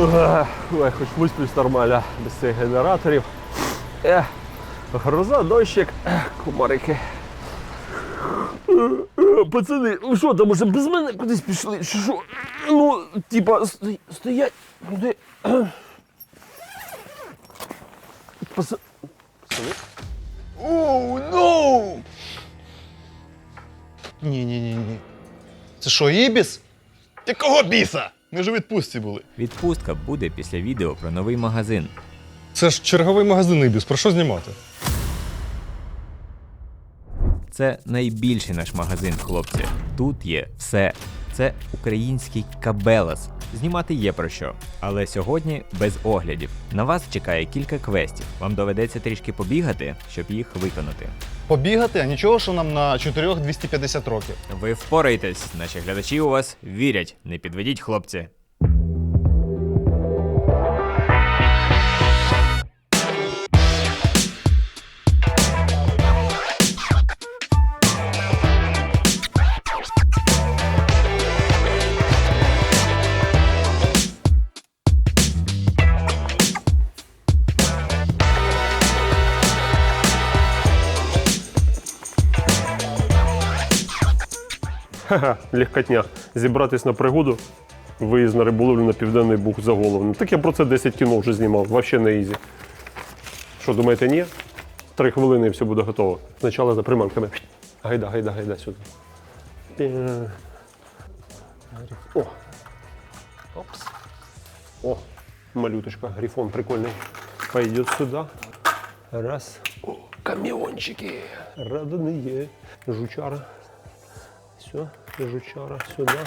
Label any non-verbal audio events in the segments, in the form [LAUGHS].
Ой, хоч висплюсь нормально без цих генераторів. Е, гроза, дощик, комарики. Пацани, ви що там уже без мене кудись пішли? Чи що? Ну, типа, сто- стоять. Куди? Пац... Пацани? Оу, ну! Ні, ні. Це що, Ібіс? Якого біса? Ми ж у відпустці були. Відпустка буде після відео про новий магазин. Це ж черговий магазин Ібіс. Про що знімати? Це найбільший наш магазин, хлопці. Тут є все. Це український кабелас. Знімати є про що. Але сьогодні без оглядів. На вас чекає кілька квестів. Вам доведеться трішки побігати, щоб їх виконати. Побігати, а нічого, що нам на 4 250 років. Ви впораєтесь, наші глядачі у вас вірять. Не підведіть, хлопці. Ха-ха, легкотня. Зібратись на пригоду, виїзд на риболовлю на південний бух за голову. Так я про це 10 кіно вже знімав, вообще не ізі. Що, думаєте, ні? Три хвилини і все буде готово. Спочатку за приманками. Гайда, гайда, гайда сюди. О. Опс. О, малюточка, грифон прикольний. Пойдет сюда. Раз. О, камеончики. Радоные. Жучара. Все, жучара сюди.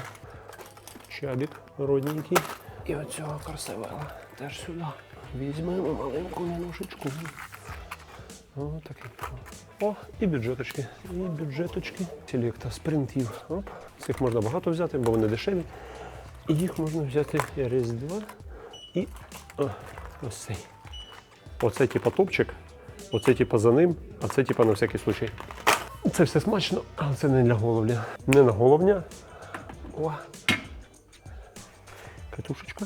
Чабік родненький. І оцього красивела теж сюди. Візьмемо маленьку ножичку. О, такий. О, і бюджеточки. І бюджеточки. Селекта спринтів. Оп. Цих можна багато взяти, бо вони дешеві. І їх можна взяти раз, два. І о, ось цей. Оце типа топчик, оце типа за ним, а це типа на всякий случай. Це все смачно, але це не для головня. Не на головня. О. Катушечка.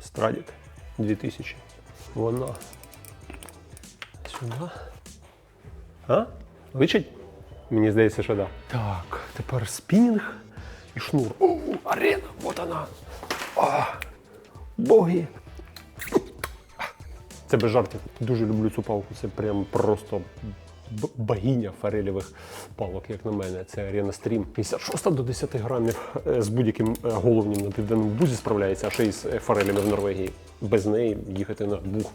Страдік 2000. Вона. Сюди. А? Личить? Мені здається, що да. Так, тепер спінінг і шнур. О, арена, вот вона. О, боги. Це без жартів. Дуже люблю цю палку. Це прям просто богиня форелевих палок, як на мене. Це Arena Stream. 56 до 10 грамів е, з будь-яким е, головнім на південному бузі справляється, а ще й з е, форелями в Норвегії. Без неї їхати на бух.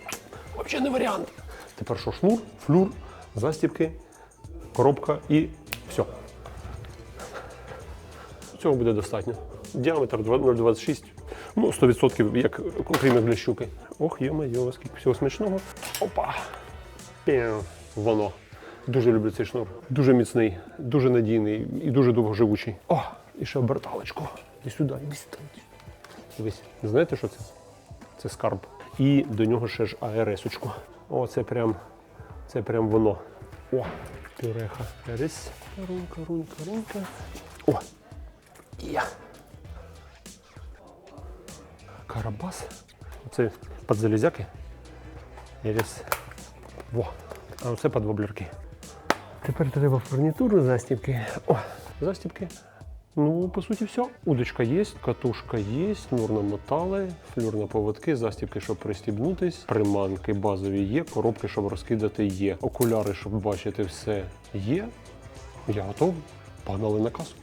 Взагалі не варіант. Тепер що шнур, флюр, застібки, коробка і все. Цього буде достатньо. Діаметр 0,26. Ну, 100% як окрім для щуки. Ох, йо-моє, скільки всього смачного. Опа! Пів. Воно. Дуже люблю цей шнур. Дуже міцний, дуже надійний і дуже довгоживучий. О, і ще оберталочку. І сюди, і сюди. Дивись, знаєте, що це? Це скарб. І до нього ще ж АРС-очку. О, це прям, це прям воно. О, пюреха. Рис. Рунька, рунька, рунька. О, я. Карабас. Оце під залізяки. Рис. Во. А оце під воблерки. Тепер треба фурнітуру, застібки. О, застібки. Ну, по суті, все. Удочка є, катушка є, нурно метали, флюр на поводки, застібки, щоб пристібнутись, приманки базові є, коробки, щоб розкидати є, окуляри, щоб бачити все є. Я готовий. Погнали на касу.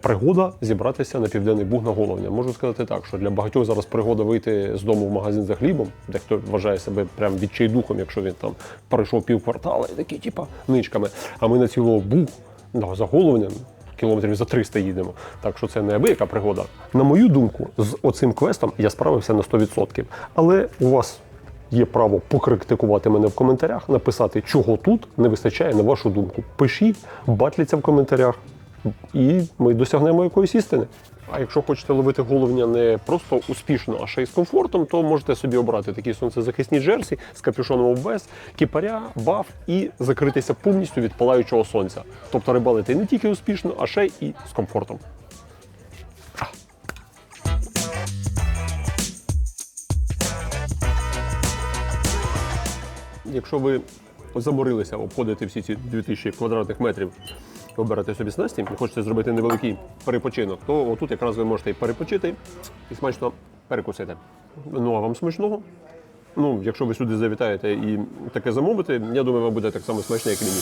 Пригода зібратися на південний буг на головня. Можу сказати так, що для багатьох зараз пригода вийти з дому в магазин за хлібом, дехто вважає себе прям відчайдухом, якщо він там пройшов пів квартала і такий, типа, ничками. А ми на цілого буг да, за головням. Кілометрів за 300 їдемо. Так що це неабияка пригода. На мою думку, з оцим квестом я справився на 100%. Але у вас є право покритикувати мене в коментарях, написати, чого тут не вистачає на вашу думку. Пишіть, батліться в коментарях, і ми досягнемо якоїсь істини. А якщо хочете ловити головня не просто успішно, а ще й з комфортом, то можете собі обрати такі сонцезахисні джерсі з капюшоном обвес, кіпаря, баф і закритися повністю від палаючого сонця. Тобто рибалити не тільки успішно, а ще і з комфортом. Якщо ви заборилися обходити всі ці 2000 квадратних метрів обирати собі снасті і хочете зробити невеликий перепочинок, то отут якраз ви можете і перепочити і смачно перекусити. Ну а вам смачного? Ну, якщо ви сюди завітаєте і таке замовите, я думаю, вам буде так само смачно, як і мені.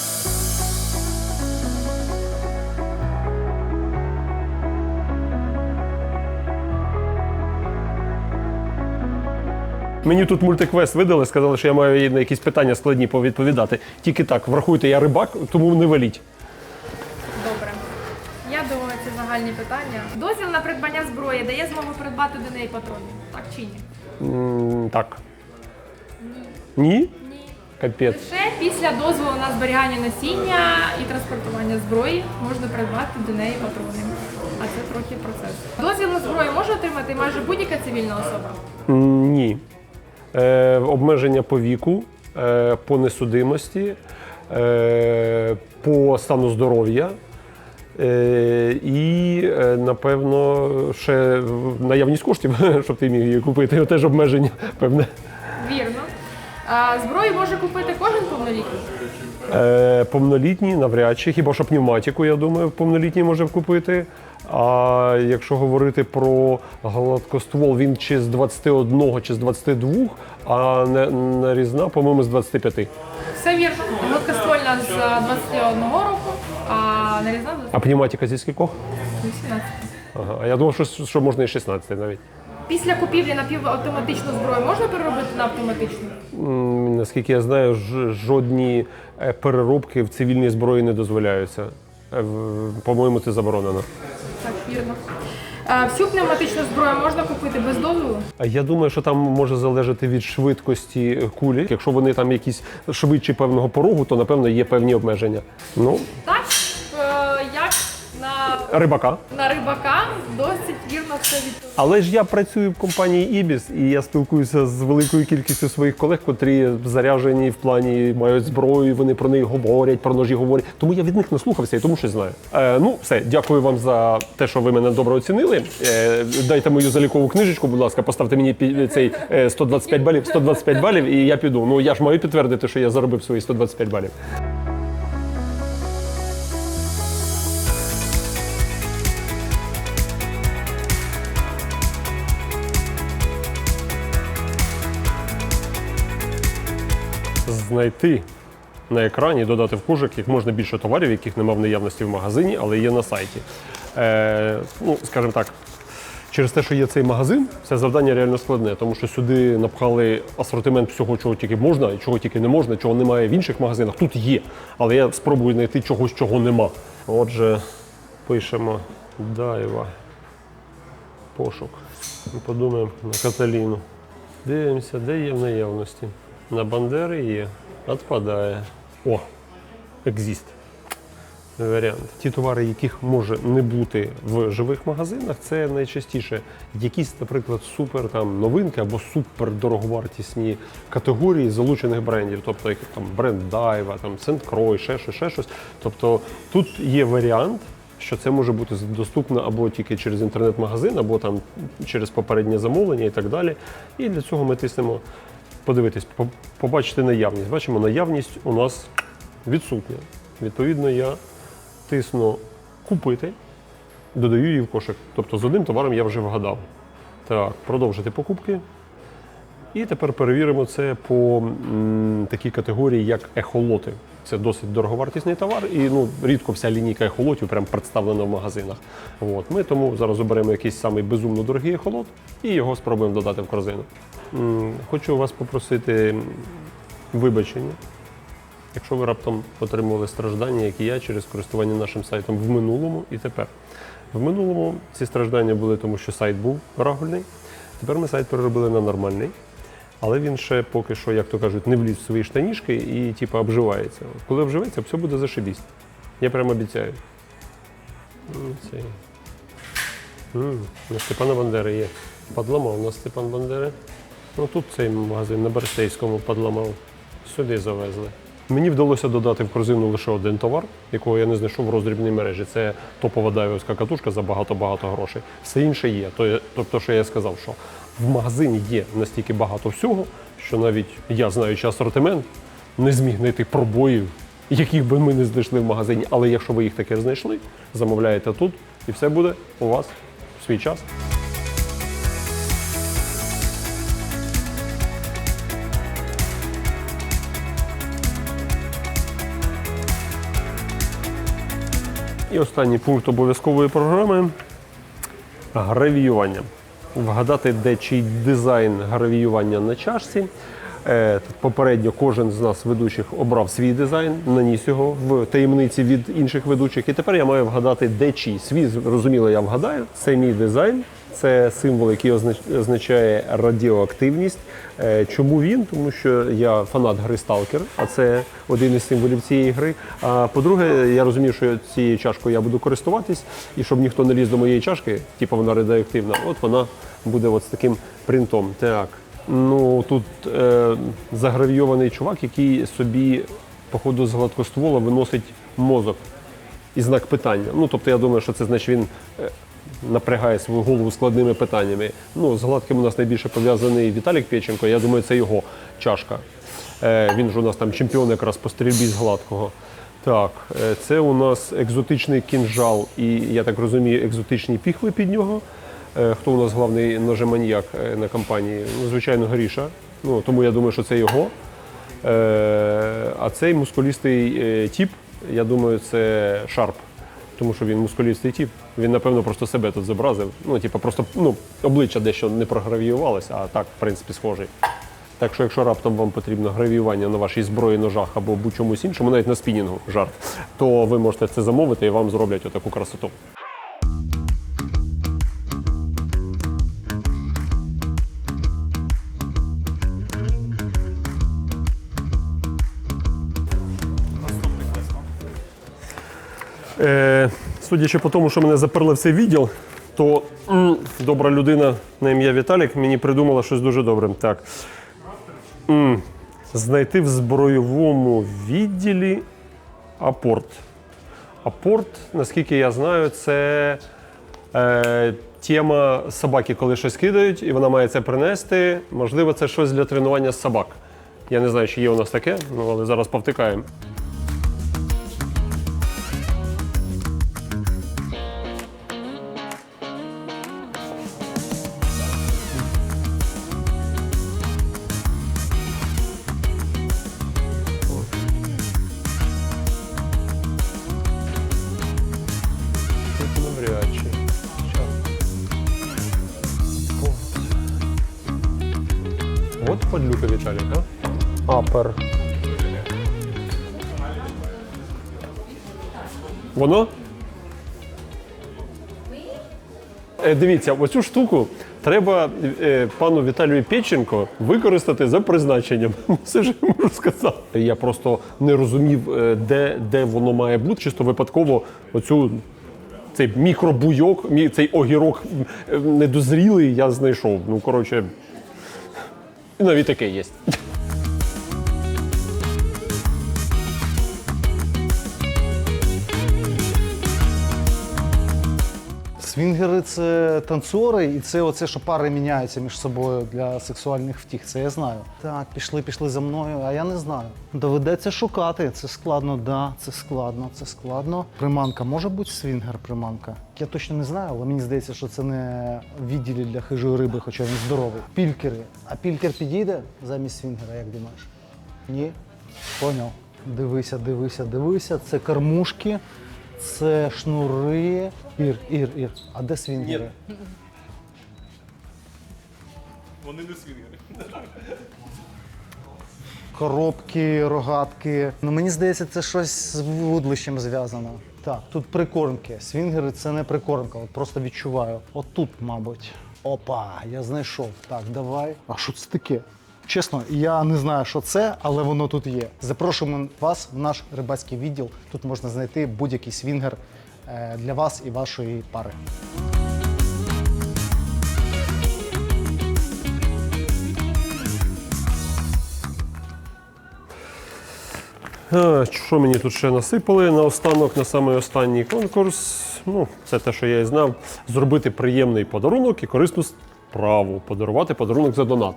Мені тут мультиквест видали, сказали, що я маю на якісь питання складні повідповідати. Тільки так, врахуйте, я рибак, тому не веліть. Добре. Я загальні питання. Дозвіл на придбання зброї дає змогу придбати до неї патрони. Так чи ні? М, так. Ні? Ні. Капець. Лише після дозволу на зберігання насіння і транспортування зброї можна придбати до неї патрони. А це трохи процес. Дозвіл на зброю може отримати майже будь-яка цивільна особа. М, Ні. Е, обмеження по віку, е, по несудимості, е, по стану здоров'я. Е, і, е, напевно, ще наявність коштів, [LAUGHS] щоб ти міг її купити. Теж обмеження певне. Вірно. А, зброю може купити кожен повнолітній. Е, повнолітній навряд чи, хіба що пневматику, я думаю, повнолітній може купити. А якщо говорити про гладкоствол, він чи з 21, чи з 22, а не- нарізна, по-моєму, з 25. Все вірно. Гладкоствольна з 21 року, а нарізна з А пневматика зі скількох? 18. Ага. А я думав, що, що можна і 16 навіть. Після купівлі напівавтоматичну зброю можна переробити на автоматичну? М, Наскільки я знаю, ж- жодні е, переробки в цивільній зброї не дозволяються. Е, в- По-моєму, це заборонено. Так, вірно. А, всю пневматичну зброю можна купити без дозволу? А Я думаю, що там може залежати від швидкості кулі. Якщо вони там якісь швидші певного порогу, то напевно є певні обмеження. Ну, Так, е, рибака. на рибака досить вірно все відповідає. Але ж я працюю в компанії Ibis, і я спілкуюся з великою кількістю своїх колег, котрі заряжені в плані мають зброю, вони про неї говорять, про ножі говорять. Тому я від них наслухався і тому щось знаю. Е, ну, все, дякую вам за те, що ви мене добре оцінили. Е, дайте мою залікову книжечку, будь ласка, поставте мені пі- цей е, 125 балів, 125 балів, і я піду. Ну я ж маю підтвердити, що я заробив свої 125 балів. Знайти на екрані, додати в кошик як можна більше товарів, яких немає в наявності в магазині, але є на сайті. Е, ну, скажімо так, через те, що є цей магазин, це завдання реально складне, тому що сюди напхали асортимент всього, чого тільки можна, і чого тільки не можна, чого немає в інших магазинах. Тут є, але я спробую знайти чогось, чого нема. Отже, пишемо Дайва. Пошук. Подумаємо на Каталіну. Дивимося, де є в наявності. На Бандери є. Відпадає. О, екзіст. Варіант. Ті товари, яких може не бути в живих магазинах, це найчастіше якісь, наприклад, супер там новинки або супер дороговартісні категорії залучених брендів, тобто як там бренд Дайва, там Сент-Крой, ще щось, ще щось. Тобто тут є варіант, що це може бути доступно або тільки через інтернет-магазин, або там через попереднє замовлення і так далі. І для цього ми тиснемо подивитись, побачити наявність. Бачимо, наявність у нас відсутня. Відповідно, я тисну купити, додаю її в кошик. Тобто з одним товаром я вже вгадав. Так, продовжити покупки. І тепер перевіримо це по м, такій категорії, як ехолоти. Це досить дороговартісний товар, і ну, рідко вся лінійка ехолотів прям представлена в магазинах. От. Ми тому зараз оберемо якийсь самий безумно дорогий ехолот і його спробуємо додати в корзину. Хочу вас попросити вибачення, якщо ви раптом отримували страждання, як і я, через користування нашим сайтом в минулому і тепер. В минулому ці страждання були тому, що сайт був рагульний. Тепер ми сайт переробили на нормальний. Але він ще поки що, як то кажуть, не вліз в свої штанішки і типу, обживається. Коли обживеться, все буде зашибісь. Я прямо обіцяю. М, На Степана Бандери є. Подламав на Степан Бандери. Ну тут цей магазин на Берестейському подламав. Сюди завезли. Мені вдалося додати в корзину лише один товар, якого я не знайшов в роздрібній мережі. Це топова дайвовська катушка за багато-багато грошей. Все інше є- Тобто, що я сказав, що в магазині є настільки багато всього, що навіть я, знаючи асортимент, не зміг знайти пробоїв, яких би ми не знайшли в магазині. Але якщо ви їх таки знайшли, замовляєте тут, і все буде у вас в свій час. І останній пункт обов'язкової програми гравіювання. Вгадати, де чий дизайн гравіювання на чашці. Е, Попередньо кожен з нас ведучих обрав свій дизайн, наніс його в таємниці від інших ведучих. І тепер я маю вгадати, де чий. Свій зрозуміло, я вгадаю. Це мій дизайн, це символ, який означає радіоактивність. Е, Чому він? Тому що я фанат гри Stalker, а це один із символів цієї гри. А по-друге, я розумію, що цією чашкою я буду користуватись, і щоб ніхто не ліз до моєї чашки, типу вона радіоактивна, от вона буде от з таким принтом. Так. Ну тут е, загравійований чувак, який собі, походу, з гладкоствола виносить мозок і знак питання. Ну, тобто, я думаю, що це значить він е, напрягає свою голову складними питаннями. Ну, з гладким у нас найбільше пов'язаний Віталік Печенко. Я думаю, це його чашка. Е, він ж у нас там чемпіон якраз по стрільбі з гладкого. Так, е, це у нас екзотичний кінжал і, я так розумію, екзотичні піхви під нього. Е, Хто у нас головний ножеманіяк е, на компанії? Ну, звичайно, Горіша. Ну, тому я думаю, що це його. А цей мускулістий тіп, я думаю, це Шарп. Тому що він мускулістий тіп. Він, напевно, просто себе тут зобразив. Ну, типу, просто ну, обличчя дещо не програвіювалося, а так, в принципі, схожий. Так що, якщо раптом вам потрібно гравіювання на вашій зброї, ножах або будь-чомусь іншому, навіть на спінінгу жарт, то ви можете це замовити і вам зроблять отаку красоту. Судячи по тому, що мене заперли в цей відділ, то м, добра людина на ім'я Віталік мені придумала щось дуже добре. Так. М, знайти в збройовому відділі апорт. Апорт, наскільки я знаю, це е, тема собаки, коли щось кидають, і вона має це принести. Можливо, це щось для тренування собак. Я не знаю, чи є у нас таке, ну, але зараз повтикаємо. А? Воно? Е, Дивіться, оцю штуку треба е, пану Віталію Печенко використати за призначенням. [LAUGHS] Все ж я можу сказати. Я просто не розумів, е, де, де воно має бути. Чисто випадково оцю цей мікробуйок, мі- цей огірок е, недозрілий я знайшов. Ну, коротше, навіть таке є. Свінгери це танцори, і це оце, що пари міняються між собою для сексуальних втіх. Це я знаю. Так, пішли, пішли за мною, а я не знаю. Доведеться шукати. Це складно, да, це складно, це складно. Приманка може бути свінгер приманка? Я точно не знаю, але мені здається, що це не відділі для хижої риби, хоча він здоровий. Пількери. А пількер підійде замість свінгера, як думаєш? Ні? Поняв. Дивися, дивися, дивися. Це кормушки, це шнури. Ір, ір, ір. А де свінгери? Вони не свінгери. Коробки, рогатки. Ну мені здається, це щось з вудлищем зв'язано. Так, тут прикормки. Свінгери це не прикормка, от просто відчуваю. От тут, мабуть. Опа, я знайшов. Так, давай. А що це таке? Чесно, я не знаю, що це, але воно тут є. Запрошуємо вас в наш рибацький відділ. Тут можна знайти будь-який свінгер е, для вас і вашої пари. Е, Що мені тут ще насипали наостанок, на самий останній конкурс. Ну, це те, що я і знав. Зробити приємний подарунок і корисну справу. Подарувати подарунок за донат.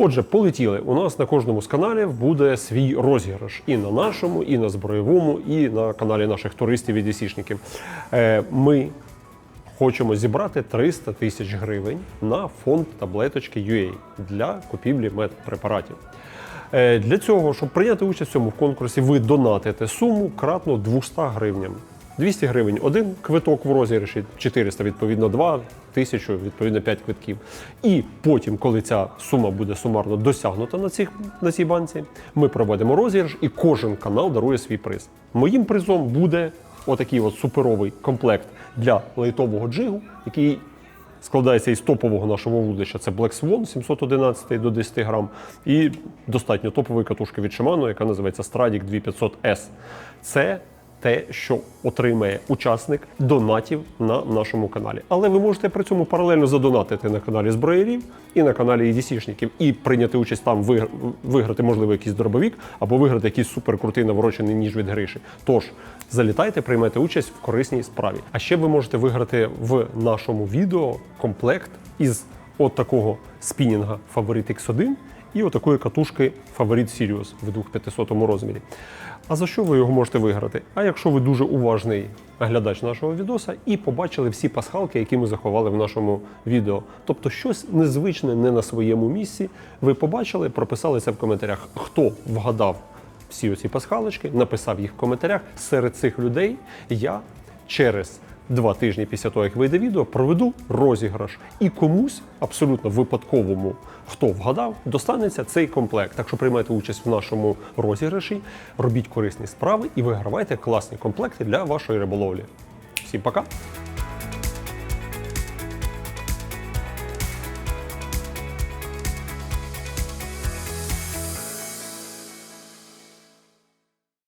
Отже, полетіли. У нас на кожному з каналів буде свій розіграш і на нашому, і на зброєвому, і на каналі наших туристів і десішників. Е, Ми хочемо зібрати 300 тисяч гривень на фонд таблеточки UA для купівлі медпрепаратів. Е, Для цього, щоб прийняти участь в цьому конкурсі, ви донатите суму кратно 200 гривням. 200 гривень один квиток в розіграші, 400 відповідно 2, 1000 відповідно 5 квитків. І потім, коли ця сума буде сумарно досягнута на, цих, на цій банці, ми проведемо розіграш і кожен канал дарує свій приз. Моїм призом буде отакий от суперовий комплект для лейтового джигу, який складається із топового нашого вудлища. Це Black Swan 711 до 10 грам, і достатньо топової катушки від Shimano, яка називається Stradic 2500S. Це те, що отримає учасник донатів на нашому каналі. Але ви можете при цьому паралельно задонатити на каналі зброярів і на каналі EDC-шників, і прийняти участь там, вигр- виграти, можливо, якийсь дробовик або виграти якийсь суперкрутий наворочений ніж від Гриші. Тож залітайте, приймайте участь в корисній справі. А ще ви можете виграти в нашому відео комплект із от такого спінінга Favorit X1 і отакої катушки Favorit Sirius в 2500 розмірі. А за що ви його можете виграти? А якщо ви дуже уважний глядач нашого відоса і побачили всі пасхалки, які ми заховали в нашому відео. Тобто щось незвичне не на своєму місці. Ви побачили, прописали це в коментарях. Хто вгадав всі оці пасхалочки, написав їх в коментарях. Серед цих людей я через два тижні після того, як вийде відео, проведу розіграш. І комусь, абсолютно випадковому, хто вгадав, достанеться цей комплект. Так що приймайте участь в нашому розіграші, робіть корисні справи і вигравайте класні комплекти для вашої риболовлі. Всім пока!